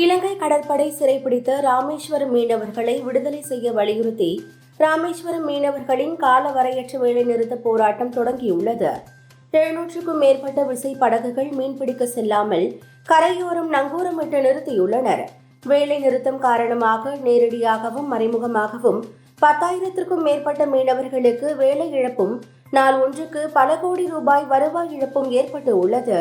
இலங்கை கடற்படை சிறைப்பிடித்த ராமேஸ்வரம் மீனவர்களை விடுதலை செய்ய வலியுறுத்தி ராமேஸ்வரம் மீனவர்களின் கால வரையற்ற வேலைநிறுத்த போராட்டம் தொடங்கியுள்ளது. எழுநூற்றுக்கும் மேற்பட்ட விசை படகுகள் மீன்பிடிக்க செல்லாமல் கரையோரம் நங்கூரமிட்டு நிறுத்தியுள்ளனர். வேலை நிறுத்தம் காரணமாக நேரடியாகவும் மறைமுகமாகவும் பத்தாயிரத்திற்கும் மேற்பட்ட மீனவர்களுக்கு வேலை இழப்பும் நாள் ஒன்றுக்கு பல கோடி ரூபாய் வருவாய் இழப்பும் ஏற்பட்டு உள்ளது.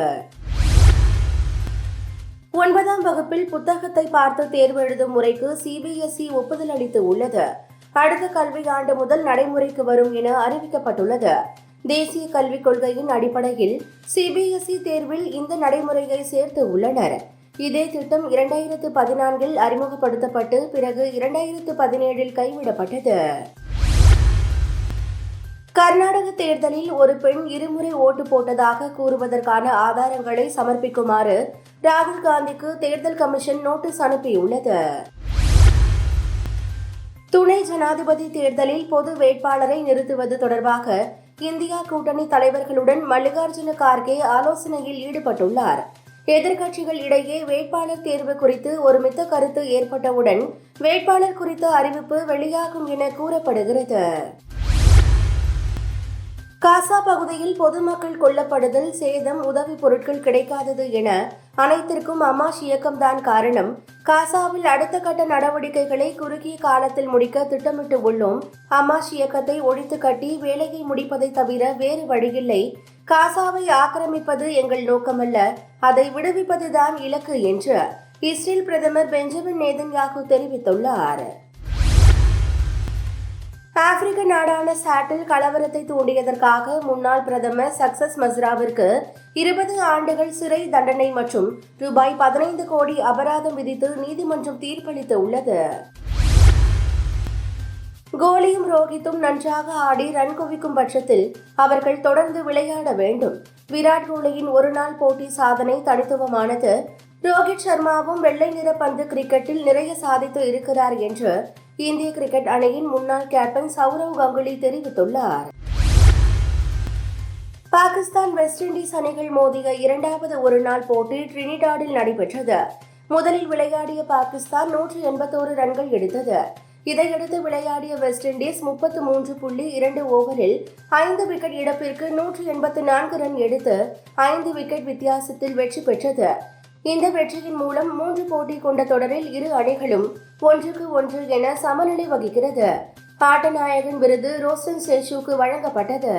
ஒன்பதாம் வகுப்பில் புத்தகத்தை பார்த்து தேர்வு எழுதும் முறைக்கு சிபிஎஸ்இ ஒப்புதல் அளித்து உள்ளது. அடுத்த கல்வியாண்டு முதல் நடைமுறைக்கு வரும் என அறிவிக்கப்பட்டுள்ளது. தேசிய கல்விக் கொள்கையின் அடிப்படையில் சிபிஎஸ்இ தேர்வில் இந்த நடைமுறையை சேர்த்து உள்ளனர். இதே திட்டம் இரண்டாயிரத்து பதினான்கில் அறிமுகப்படுத்தப்பட்டு பிறகு இரண்டாயிரத்து பதினேழில் கைவிடப்பட்டது. கர்நாடக தேர்தலில் ஒரு பெண் இருமுறை ஓட்டு போட்டதாக கூறுவதற்கான ஆதாரங்களை சமர்ப்பிக்குமாறு ராகுல் காந்திக்கு தேர்தல் கமிஷன் நோட்டீஸ் அனுப்பியுள்ளது. துணை ஜனாதிபதி தேர்தலில் பொது வேட்பாளரை நிறுத்துவது தொடர்பாக இந்தியா கூட்டணி தலைவர்களுடன் மல்லிகார்ஜுன கார்கே ஆலோசனையில் ஈடுபட்டுள்ளார். எதிர்க்கட்சிகள் இடையே வேட்பாளர் தேர்வு குறித்து ஒருமித்த கருத்து ஏற்பட்டவுடன் வேட்பாளர் குறித்த அறிவிப்பு வெளியாகும் என கூறப்படுகிறது. காசா பகுதியில் பொதுமக்கள் கொல்லப்படுதல் சேதம் உதவி பொருட்கள் கிடைக்காதது என அனைத்திற்கும் அமாஷ் இயக்கம்தான் காரணம். காசாவில் அடுத்த கட்ட நடவடிக்கைகளை குறுகிய காலத்தில் முடிக்க திட்டமிட்டு உள்ளோம். அமாஷ் இயக்கத்தை ஒழித்து கட்டி வேலையை முடிப்பதை தவிர வேறு வழியில்லை. காசாவை ஆக்கிரமிப்பது எங்கள் நோக்கமல்ல. அதை விடுவிப்பதுதான் இலக்கு என்று இஸ்ரேல் பிரதமர் பெஞ்சமின் நேதன்யாகு தெரிவித்துள்ளார். ஆப்பிரிக்க நாடான சாட்டில் கலவரத்தை தூண்டியதற்காக முன்னாள் பிரதமர் சக்சஸ் மஸ்ராவிற்கு இருபது ஆண்டுகள் சிறை தண்டனை மற்றும் ரூபாய் பதினைந்து கோடி அபராதம் விதித்து நீதிமன்றம் தீர்ப்பளித்து உள்ளது கோலியும் ரோஹித்தும் நன்றாக ஆடி ரன் குவிக்கும் பட்சத்தில் அவர்கள் தொடர்ந்து விளையாட வேண்டும். விராட் கோலியின் ஒருநாள் போட்டி சாதனை தனித்துவமானது. ரோஹித் சர்மாவும் வெள்ளை நிற பந்து கிரிக்கெட்டில் நிறைய சாதித்து இருக்கிறார் என்று இந்திய கிரிக்கெட் அணியின் முன்னாள் கேப்டன் சௌரவ் கங்குலி தெரிவித்துள்ளார். பாகிஸ்தான் வெஸ்ட் இண்டீஸ் அணிகள் மோதிய இரண்டாவது ஒருநாள் போட்டி ட்ரினிடாடில் நடைபெற்றது. முதலில் விளையாடிய பாகிஸ்தான் நூற்று எண்பத்தோரு ரன்கள் எடுத்தது. இதையடுத்து விளையாடிய வெஸ்ட் இண்டீஸ் முப்பத்து மூன்று புள்ளி இரண்டு ஓவரில் ஐந்து விக்கெட் இழப்பிற்கு நூற்று எண்பத்து நான்கு ரன் எடுத்து ஐந்து விக்கெட் வித்தியாசத்தில் வெற்றி பெற்றது. இந்த வெற்றியின் மூலம் மூன்று போட்டி கொண்ட தொடரில் இரு அணிகளும் ஒன்றுக்கு ஒன்று என சமநிலை வகிக்கிறது. ஆட்டநாயகன் விருது ரோசன் சேஷுக்கு வழங்கப்பட்டது.